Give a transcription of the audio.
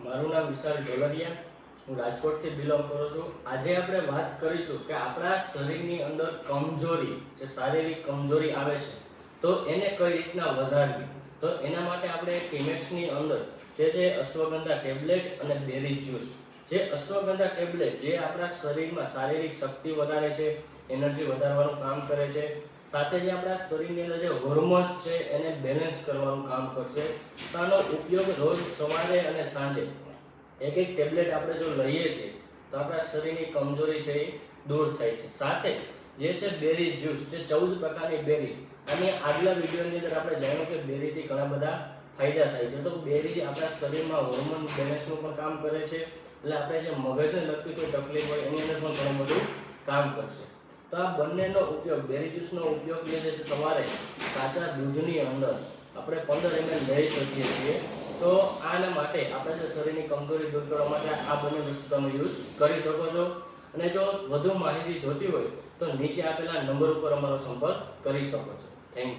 મારું નામ વિશાલ ઢોલરિયા. હું રાજકોટથી બિલોંગ કરું છું. આજે આપણે વાત કરીશું કે આપણા શરીરની અંદર કમજોરી, જે શારીરિક કમજોરી આવે છે, તો એને કઈ રીતના વધારવી? તો એના માટે આપણે ટીમેક્સની અંદર જે છે અશ્વગંધા ટેબ્લેટ અને બેરી જ્યુસ. જે અશ્વગંધા ટેબ્લેટ, જે આપણા શરીરમાં શારીરિક શક્તિ વધારે છે, એનર્જી વધારવાનું કામ કરે છે, સાથે જે આપણા શરીરની અંદર જે હોર્મોન્સ છે, એને બેલેન્સ કરવાનું કામ કરશે. તો આનો ઉપયોગ રોજ સવારે અને સાંજે એક એક ટેબ્લેટ આપણે જો લઈએ છીએ, તો આપણા શરીરની કમજોરી છે એ દૂર થાય છે. સાથે જે છે બેરી જ્યુસ જે ચૌદ પ્રકારની બેરી અને આગલા વિડીયોની અંદર આપણે જાણ્યું કે બેરીથી ઘણા બધા ફાયદા થાય છે. તો બેરી આપણા શરીરમાં હોર્મોન બેલેન્સનું પણ કામ કરે છે એટલે આપણે જે મગજને લગતી કોઈ તકલીફ હોય, એની અંદર પણ ઘણું બધું કામ કરશે. તો આ બંનેનો ઉપયોગ, બેરી જ્યુસનો ઉપયોગ જે છે સવારે કાચા દૂધની અંદર આપણે પંદર એમએલ લઈ શકીએ છીએ. તો આના માટે આપણે જે શરીરની કમજોરી દૂર કરવા માટે આ બંને વસ્તુ તમે યુઝ કરી શકો છો. અને જો વધુ માહિતી જોતી હોય, તો નીચે આપેલા નંબર ઉપર અમારો સંપર્ક કરી શકો છો.